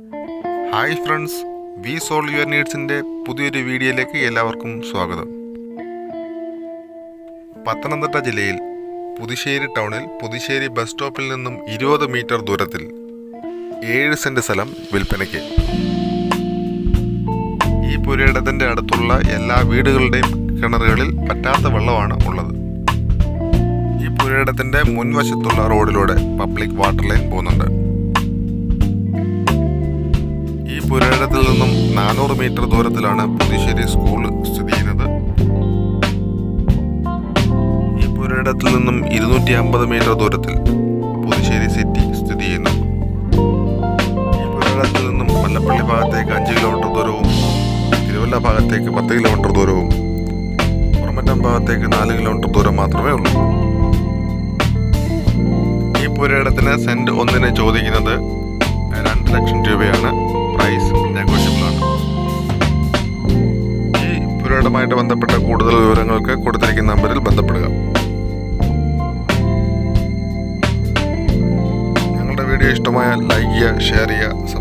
Hi friends we solve your നീഡ്സിന്റെ പുതിയൊരു വീഡിയോയിലേക്ക് എല്ലാവർക്കും സ്വാഗതം. പത്തനംതിട്ട ജില്ലയിൽ പുതുശ്ശേരി ടൗണിൽ പുതുശ്ശേരി ബസ് സ്റ്റോപ്പിൽ നിന്നും ഇരുപത് മീറ്റർ ദൂരത്തിൽ ഏഴ് സെന്റ് സ്ഥലം വിൽപ്പനയ്ക്ക്. ഈ പുരയിടത്തിന്റെ അടുത്തുള്ള എല്ലാ വീടുകളുടെയും കിണറുകളിൽ പറ്റാത്ത വെള്ളമാണ് ഉള്ളത്. ഈ പുരയിടത്തിന്റെ മുൻവശത്തുള്ള റോഡിലൂടെ പബ്ലിക് വാട്ടർ ലൈൻ പോകുന്നുണ്ട്. നിന്നും നാനൂറ് മീറ്റർ ദൂരത്തിലാണ് പുതുശ്ശേരി സ്കൂൾ സ്ഥിതി ചെയ്യുന്നത്. ഈ പുരയിടത്തിൽ നിന്നും ഇരുന്നൂറ്റി അമ്പത് മീറ്റർ ദൂരത്തിൽ പുതുശ്ശേരി സിറ്റി സ്ഥിതി ചെയ്യുന്നു. ഈ പുരയിടത്തിൽ നിന്നും മല്ലപ്പള്ളി ഭാഗത്തേക്ക് അഞ്ച് കിലോമീറ്റർ ദൂരവും തിരുവല്ല ഭാഗത്തേക്ക് പത്ത് കിലോമീറ്റർ ദൂരവും പുറമറ്റം ഭാഗത്തേക്ക് നാല് കിലോമീറ്റർ ദൂരം മാത്രമേ ഉള്ളൂ. ഈ പുരയിടത്തിന് സെന്റ് ഒന്നിന് ചോദിക്കുന്നത് രണ്ട് ലക്ഷം രൂപയാണ്. പുരയിടമായിട്ട് ബന്ധപ്പെട്ട കൂടുതൽ വിവരങ്ങൾക്ക് കൊടുത്തിരിക്കുന്ന നമ്പറിൽ ബന്ധപ്പെടുക. ഞങ്ങളുടെ വീഡിയോ ഇഷ്ടമായാൽ ലൈക്ക് ചെയ്യുക ഷെയർ ചെയ്യുക